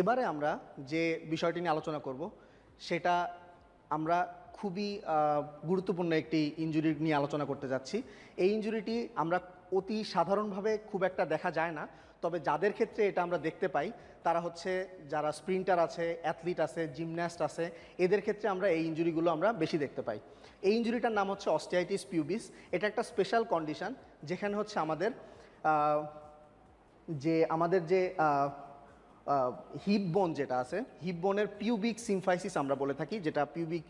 এবারে আমরা যে বিষয়টি নিয়ে আলোচনা করব, সেটা আমরা খুবই গুরুত্বপূর্ণ একটি ইনজুরি নিয়ে আলোচনা করতে যাচ্ছি। এই ইনজুরিটি আমরা অতি সাধারণভাবে খুব একটা দেখা যায় না, তবে যাদের ক্ষেত্রে এটা আমরা দেখতে পাই, তারা হচ্ছে যারা স্প্রিন্টার আছে অ্যাথলিট আছে জিমন্যাস্ট আছে, এদের ক্ষেত্রে আমরা এই ইনজুরিগুলো আমরা বেশি দেখতে পাই। এই ইঞ্জুরিটার নাম হচ্ছে অস্টিয়াইটিস পিউবিস এটা একটা স্পেশাল কন্ডিশন যেখানে হচ্ছে আমাদের যে আমাদের যে হিপ বোন যেটা আছে, হিপ বোনের পিউবিক সিমফাইসিস আমরা বলে থাকি, যেটা পিউবিক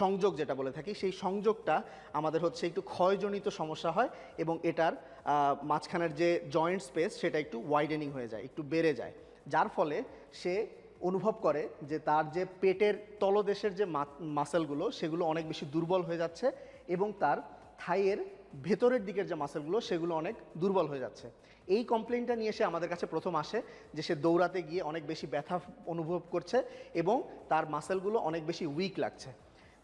সংযোগ যেটা বলে থাকি, সেই সংযোগটা আমাদের হচ্ছে একটু ক্ষয়জনিত সমস্যা হয় এবং এটার মাঝখানের যে জয়েন্ট স্পেস সেটা একটু ওয়াইডেনিং হয়ে যায়, একটু বেড়ে যায়। যার ফলে সে অনুভব করে যে তার যে পেটের তলদেশের যে মাসেলগুলো সেগুলো অনেক বেশি দুর্বল হয়ে যাচ্ছে এবং তার থাইয়ের ভেতরের দিকের যে মাসেলগুলো সেগুলো অনেক দুর্বল হয়ে যাচ্ছে। এই কমপ্লেনটা নিয়ে সে আমাদের কাছে প্রথম আসে যে সে দৌড়াতে গিয়ে অনেক বেশি ব্যথা অনুভব করছে এবং তার মাসেলগুলো অনেক বেশি উইক লাগছে।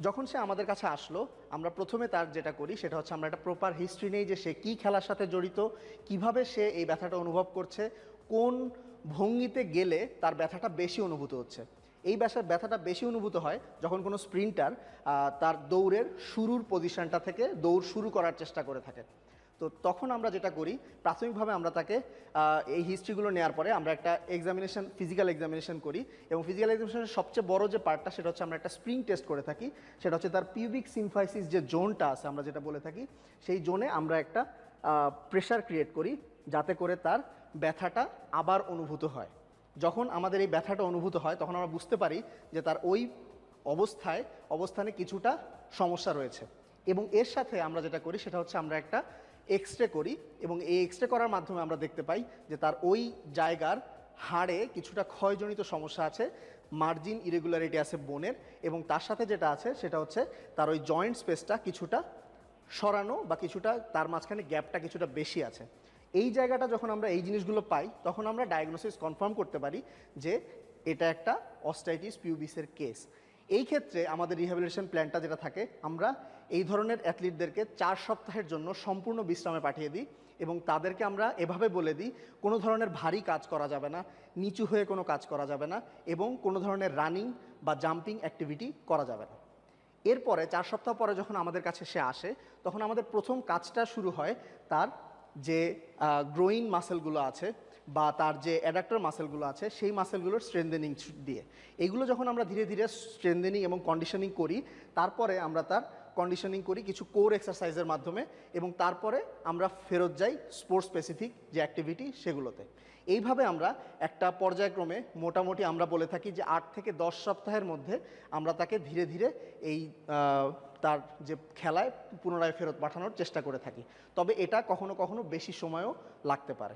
যখন সে আমাদের কাছে আসলো, আমরা প্রথমে তার যেটা করি, সেটা হচ্ছে আমরা একটা প্রপার হিস্ট্রি নেই যে সে কী খেলার সাথে জড়িত, কীভাবে সে এই ব্যথাটা অনুভব করছে, কোন ভঙ্গিতে গেলে তার ব্যথাটা বেশি অনুভূত হচ্ছে। এই ব্যথার ব্যথাটা বেশি অনুভূত হয় যখন কোনো স্প্রিন্টার তার দৌড়ের শুরুর পজিশনটা থেকে দৌড় শুরু করার চেষ্টা করে থাকে। তো তখন আমরা যেটা করি, প্রাথমিকভাবে আমরা তাকে এই হিস্ট্রিগুলো নেওয়ার পরে আমরা একটা এক্সামিনেশন ফিজিক্যাল এক্সামিনেশন করি এবং ফিজিক্যাল এক্সামিনেশনের সবচেয়ে বড় যে পার্টটা সেটা হচ্ছে আমরা একটা স্প্রিং টেস্ট করে থাকি। সেটা হচ্ছে তার পিউবিক সিমফাইসিস যে জোনটা আছে আমরা যেটা বলে থাকি, সেই জোনে আমরা একটা প্রেশার ক্রিয়েট করি যাতে করে তার ব্যথাটা আবার অনুভূত হয়। যখন আমাদের এই ব্যথাটা অনুভূত হয়, তখন আমরা বুঝতে পারি যে তার ওই অবস্থায়, অবস্থানে কিছুটা সমস্যা রয়েছে। এবং এর সাথে আমরা যেটা করি, সেটা হচ্ছে আমরা একটা এক্স রে করি এবং এই এক্স রে করার মাধ্যমে আমরা দেখতে পাই যে তার ওই জায়গার হাড়ে কিছুটা ক্ষয়জনিত সমস্যা আছে মার্জিন ইরেগুলারিটি আছে বোনের এবং তার সাথে যেটা আছে, সেটা হচ্ছে তার ওই জয়েন্ট স্পেসটা কিছুটা সরানো বা কিছুটা, তার মাঝখানে গ্যাপটা কিছুটা বেশি আছে। এই জায়গাটা যখন আমরা এই জিনিসগুলো পাই, তখন আমরা ডায়াগনোসিস কনফার্ম করতে পারি যে এটা একটা অস্টাইটিস পিউবিসের কেস এই ক্ষেত্রে আমাদের রিহ্যাবিলিটেশন প্ল্যানটা যেটা থাকে, আমরা এই ধরনের অ্যাথলিটদেরকে চার সপ্তাহের জন্য সম্পূর্ণ বিশ্রামে পাঠিয়ে দিই এবং তাদেরকে আমরা এভাবে বলে দিই, কোনো ধরনের ভারী কাজ করা যাবে না, নিচু হয়ে কোনো কাজ করা যাবে না এবং কোনো ধরনের রানিং বা জাম্পিং অ্যাক্টিভিটি করা যাবে না। এরপরে চার সপ্তাহ পরে যখন আমাদের কাছে সে আসে, তখন আমাদের প্রথম কাজটা শুরু হয় তার যে গ্রোয়িং মাসেলগুলো আছে বা তার যে অ্যাডাক্টর মাসেলগুলো আছে, সেই মাসেলগুলোর স্ট্রেন্দেনিং দিয়ে। এগুলো যখন আমরা ধীরে ধীরে স্ট্রেন্দেনিং এবং কন্ডিশনিং করি, তারপরে আমরা তার কন্ডিশনিং করি কিছু কোর এক্সারসাইজের মাধ্যমে এবং তারপরে আমরা ফেরত যাই স্পোর্টস স্পেসিফিক যে অ্যাক্টিভিটি সেগুলোতে। এইভাবে আমরা একটা পর্যায়ক্রমে মোটামুটি আমরা বলে থাকি যে আট থেকে দশ সপ্তাহের মধ্যে আমরা তাকে ধীরে ধীরে এই তার যে খেলায় পুনরায় ফেরত পাঠানোর চেষ্টা করে থাকি। তবে এটা কখনো কখনো বেশি সময়ও লাগতে পারে।